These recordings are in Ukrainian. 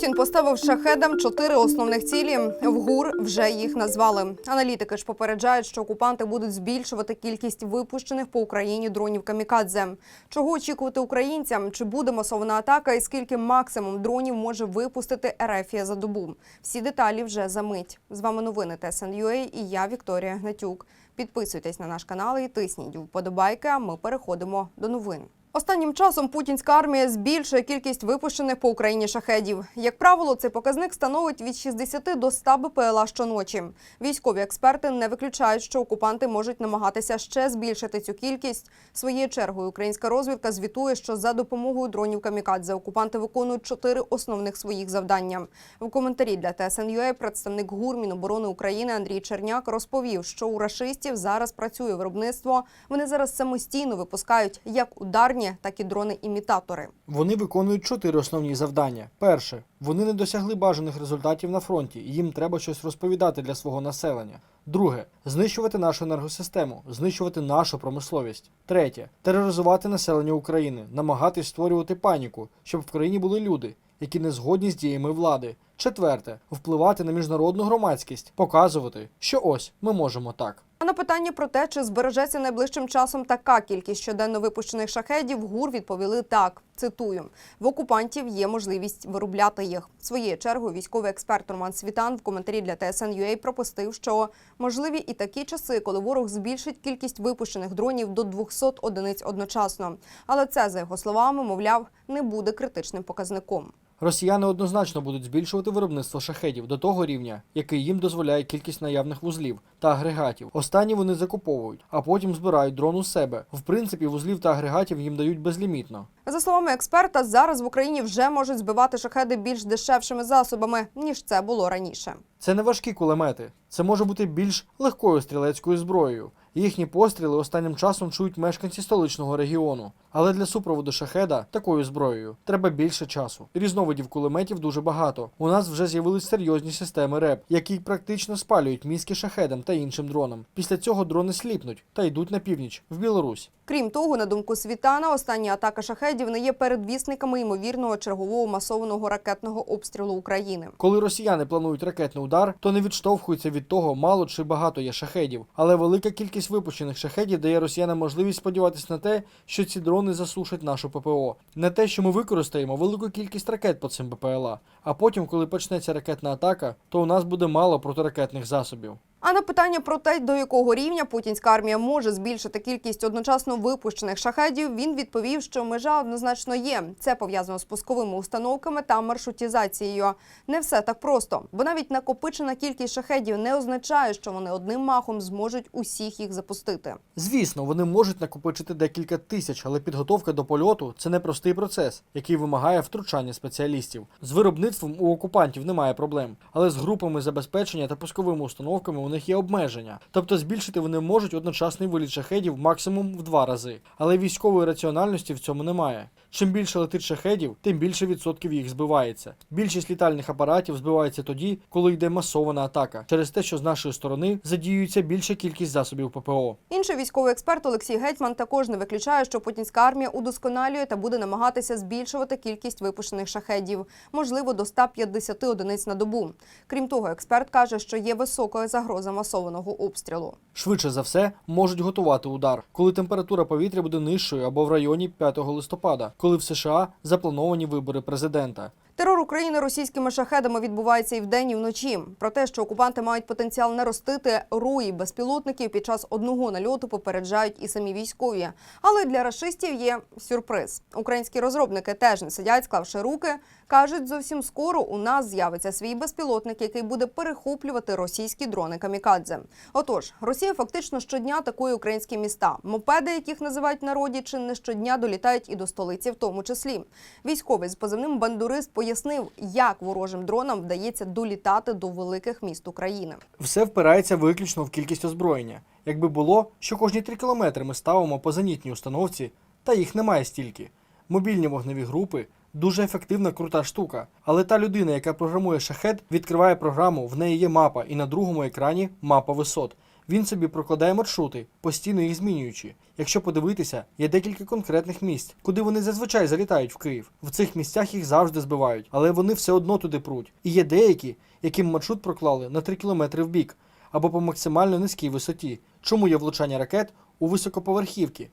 Путін поставив шахедам чотири основних цілі. В ГУР вже їх назвали. Аналітики ж попереджають, що окупанти будуть збільшувати кількість випущених по Україні дронів камікадзе. Чого очікувати українцям? Чи буде масована атака, і скільки максимум дронів може випустити Ерефія за добу? Всі деталі вже за мить. З вами новини ТСНЮА і я Вікторія Гнатюк. Підписуйтесь на наш канал і тисніть вподобайки. А ми переходимо до новин. Останнім часом путінська армія збільшує кількість випущених по Україні шахедів. Як правило, цей показник становить від 60 до 100 БПЛА щоночі. Військові експерти не виключають, що окупанти можуть намагатися ще збільшити цю кількість. Своєю чергою українська розвідка звітує, що за допомогою дронів камікадзе окупанти виконують чотири основних своїх завдання. В коментарі для ТСНЮА представник ГУР Міноборони України Андрій Черняк розповів, що у рашистів зараз працює виробництво. Вони зараз самостійно випускають як ударні, так і дрони-імітатори. Вони виконують чотири основні завдання. Перше, вони не досягли бажаних результатів на фронті, їм треба щось розповідати для свого населення. Друге знищувати нашу енергосистему, знищувати нашу промисловість. Третє тероризувати населення України, намагатись створювати паніку, щоб в країні були люди, які не згодні з діями влади. Четверте впливати на міжнародну громадськість, показувати, що ось ми можемо так. А на питання про те, чи збережеться найближчим часом така кількість щоденно випущених шахедів, ГУР відповіли так. Цитую: в окупантів є можливість виробляти їх. Своєю чергою військовий експерт Роман Світан в коментарі для TSN.ua пропустив, що можливі і такі часи, коли ворог збільшить кількість випущених дронів до 200 одиниць одночасно. Але це, за його словами, мовляв, не буде критичним показником. Росіяни однозначно будуть збільшувати виробництво шахедів до того рівня, який їм дозволяє кількість наявних вузлів та агрегатів. Останні вони закуповують, а потім збирають дрон у себе. В принципі, вузлів та агрегатів їм дають безлімітно. За словами експерта, зараз в Україні вже можуть збивати шахеди більш дешевшими засобами ніж це було раніше. Це не важкі кулемети, це може бути більш легкою стрілецькою зброєю. Їхні постріли останнім часом чують мешканці столичного регіону. Але для супроводу шахеда такою зброєю треба більше часу. Різновидів кулеметів дуже багато. У нас вже з'явились серйозні системи РЕП, які практично спалюють мізки шахедам та іншим дронам. Після цього дрони сліпнуть та йдуть на північ в Білорусь. Крім того, на думку Світана, останні атака шахедів не є передвісниками ймовірного чергового масованого ракетного обстрілу України. Коли росіяни планують ракетний удар, то не відштовхуються від того, мало чи багато є шахедів. Але велика кількість випущених шахедів дає росіянам можливість сподіватися на те, що ці дрони засушать нашу ППО. Не те, що ми використаємо велику кількість ракет по цим БПЛА. А потім, коли почнеться ракетна атака, то у нас буде мало протиракетних засобів. А на питання про те, до якого рівня путінська армія може збільшити кількість одночасно випущених шахедів, він відповів, що межа однозначно є. Це пов'язано з пусковими установками та маршрутизацією. Не все так просто, бо навіть накопичена кількість шахедів не означає, що вони одним махом зможуть усіх їх запустити. Звісно, вони можуть накопичити декілька тисяч, але підготовка до польоту це непростий процес, який вимагає втручання спеціалістів. З виробництвом у окупантів немає проблем, але з групами забезпечення та пусковими установками у них є обмеження. Тобто збільшити вони можуть одночасний виліт шахедів максимум в два рази. Але військової раціональності в цьому немає. Чим більше летить шахедів, тим більше відсотків їх збивається. Більшість літальних апаратів збивається тоді, коли йде масована атака, через те, що з нашої сторони задіюється більша кількість засобів ППО. Інший військовий експерт Олексій Гетьман також не виключає, що путінська армія удосконалює та буде намагатися збільшувати кількість випущених шахедів, можливо, до 150 одиниць на добу. Крім того, експерт каже, що є високою загроза масованого обстрілу. Швидше за все можуть готувати удар, коли температура повітря буде нижчою або в районі 5 листопада, коли в США заплановані вибори президента. Терор України російськими шахедами відбувається і вдень, і вночі. Про те, що окупанти мають потенціал наростити руї безпілотників під час одного нальоту, попереджають і самі військові. Але для рашистів є сюрприз. Українські розробники теж не сидять, склавши руки. кажуть, зовсім скоро у нас з'явиться свій безпілотник, який буде перехоплювати російські дрони камікадзе. Отож, Росія фактично щодня атакує українські міста. Мопеди, яких називають народі, чи не щодня долітають і до столиці, в тому числі. Військовий з позивним бандурист пояснив, як ворожим дронам вдається долітати до великих міст України. Все впирається виключно в кількість озброєння. Якби було, що кожні 3 кілометри ми ставимо по зенітній установці, та їх немає стільки. Мобільні вогневі групи дуже ефективна крута штука. Але та людина, яка програмує шахет, відкриває програму, в неї є мапа, і на другому екрані мапа висот. Він собі прокладає маршрути, постійно їх змінюючи. Якщо подивитися, є декілька конкретних місць, куди вони зазвичай залітають в Київ. В цих місцях їх завжди збивають, але вони все одно туди пруть. І є деякі, яким маршрут проклали на 3 кілометри в бік або по максимально низькій висоті. Чому є влучання ракет у високоповерхівки?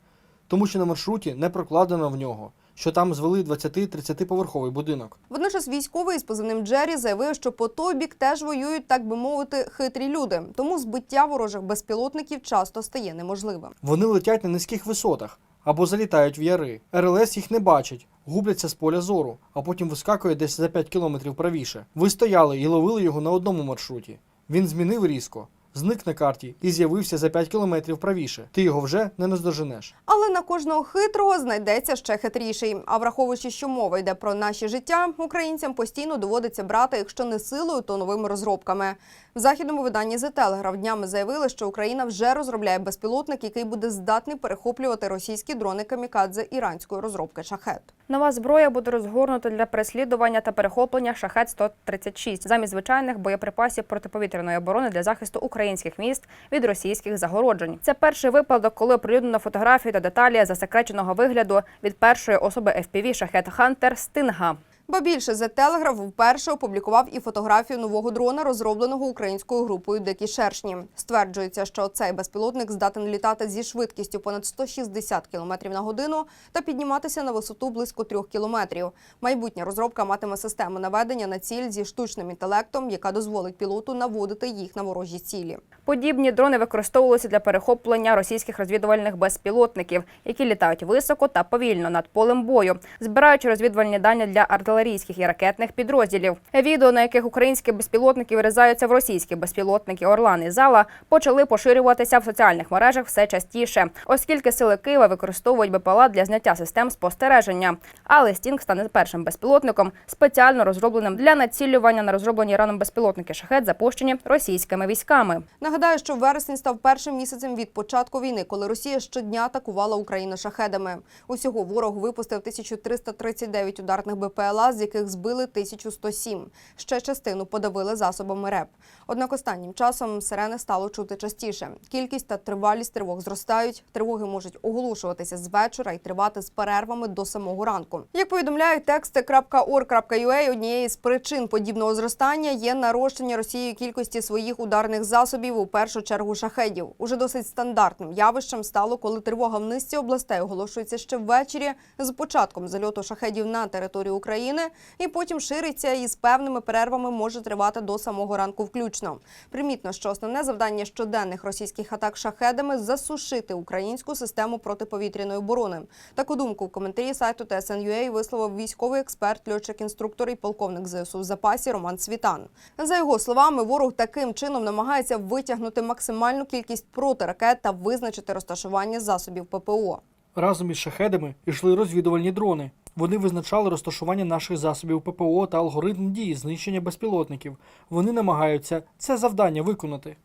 Тому що на маршруті не прокладено в нього, що там звели 20-30 поверховий будинок. Водночас військовий з позивним Джері заявив, що по той бік теж воюють, так би мовити, хитрі люди. Тому збиття ворожих безпілотників часто стає неможливим. Вони летять на низьких висотах або залітають в яри. РЛС їх не бачить, губляться з поля зору, а потім вискакує десь за 5 кілометрів правіше. Ви стояли і ловили його на одному маршруті. Він змінив різко, зник на карті і з'явився за 5 кілометрів правіше. Ти його вже не наздоженеш. Але на кожного хитрого знайдеться ще хитріший. А враховуючи, що мова йде про наші життя, українцям постійно доводиться брати, якщо не силою, то новими розробками. В західному виданні The Telegraph днями заявили, що Україна вже розробляє безпілотник, який буде здатний перехоплювати російські дрони камікадзе іранської розробки шахет. Нова зброя буде розгорнута для переслідування та перехоплення шахет 136 замість звичайних боєприпасів протиповітряної оборони для захисту українських міст від російських загороджень. Це перший випадок, коли оприлюднено фотографію та деталі засекреченого вигляду від першої особи FPV шахет Хантер Стинга. Ба більше The Telegraph вперше опублікував і фотографію нового дрона, розробленого українською групою Дикі шершні. Стверджується, що цей безпілотник здатен літати зі швидкістю понад 160 км на годину та підніматися на висоту близько 3 кілометрів. Майбутня розробка матиме систему наведення на ціль зі штучним інтелектом, яка дозволить пілоту наводити їх на ворожі цілі. Подібні дрони використовувалися для перехоплення російських розвідувальних безпілотників, які літають високо та повільно над полем бою, збираючи розвідувальні дані для артилерійських і ракетних підрозділів. Відео, на яких українські безпілотники врізаються в російські безпілотники Орлан і Зала, почали поширюватися в соціальних мережах все частіше, оскільки сили Києва використовують БПЛА для зняття систем спостереження. Але Стінг стане першим безпілотником, спеціально розробленим для націлювання на розроблені Іраном безпілотники шахет, запущені російськими військами. Нагадаю, що вересень став першим місяцем від початку війни, коли Росія щодня атакувала Україну шахедами. Усього ворог випустив 1339 ударних БПЛА, з яких збили 1107. Ще частину подавили засобами РЕП. Однак останнім часом сирени стало чути частіше. Кількість та тривалість тривог зростають. Тривоги можуть оголошуватися з вечора і тривати з перервами до самого ранку. Як повідомляють тексти.org.ua, однією з причин подібного зростання є нарощення Росією кількості своїх ударних засобів, у першу чергу шахедів. Уже досить стандартним явищем стало, коли тривога в низці областей оголошується ще ввечері з початком зальоту шахедів на територію України, і потім шириться і з певними перервами може тривати до самого ранку включно. Примітно, що основне завдання щоденних російських атак шахедами засушити українську систему протиповітряної оборони. Таку думку в коментарі сайту TSN.ua висловив військовий експерт, льотчик-інструктор і полковник ЗСУ в запасі Роман Світан. За його словами, ворог таким чином намагається витягнути максимальну кількість протиракет та визначити розташування засобів ППО. Разом із шахедами йшли розвідувальні дрони. Вони визначали розташування наших засобів ППО та алгоритм дії знищення безпілотників. Вони намагаються це завдання виконати.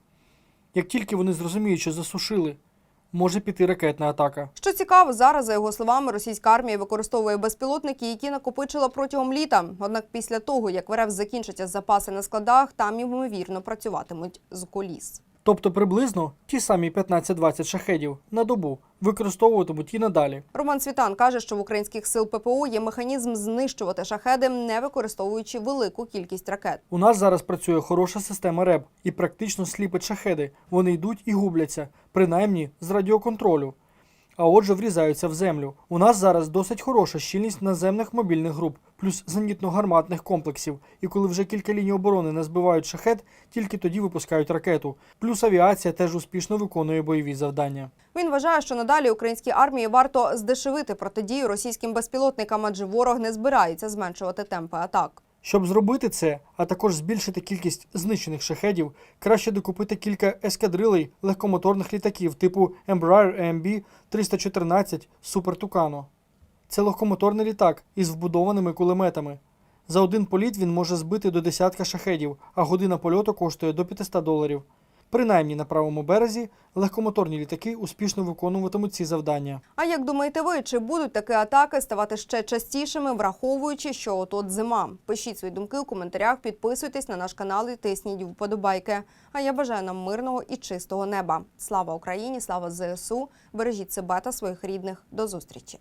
Як тільки вони зрозуміють, що засушили, може піти ракетна атака. Що цікаво, зараз, за його словами, російська армія використовує безпілотники, які накопичила протягом літа. Однак після того, як в РФ закінчаться запаси на складах, там ймовірно працюватимуть з коліс. Тобто приблизно ті самі 15-20 шахедів на добу використовуватимуть і надалі. Роман Світан каже, що в українських сил ППО є механізм знищувати шахеди, не використовуючи велику кількість ракет. У нас зараз працює хороша система РЕБ і практично сліпить шахеди. Вони йдуть і губляться, принаймні з радіоконтролю. А отже, врізаються в землю. У нас зараз досить хороша щільність наземних мобільних груп, плюс зенітно-гарматних комплексів. І коли вже кілька ліній оборони не збивають шахет, тільки тоді випускають ракету. Плюс авіація теж успішно виконує бойові завдання. Він вважає, що надалі українській армії варто здешевити протидію російським безпілотникам, адже ворог не збирається зменшувати темпи атак. Щоб зробити це, а також збільшити кількість знищених шахедів, краще докупити кілька ескадрилей легкомоторних літаків типу Embraer AMB 314 Super Tucano. Це легкомоторний літак із вбудованими кулеметами. За один політ він може збити до десятка шахедів, а година польоту коштує до 500 доларів. Принаймні на правому березі легкомоторні літаки успішно виконуватимуть ці завдання. А як думаєте ви, чи будуть такі атаки ставати ще частішими, враховуючи, що от зима? Пишіть свої думки у коментарях, підписуйтесь на наш канал і тисніть вподобайки. А я бажаю нам мирного і чистого неба. Слава Україні! Слава ЗСУ! Бережіть себе та своїх рідних. До зустрічі!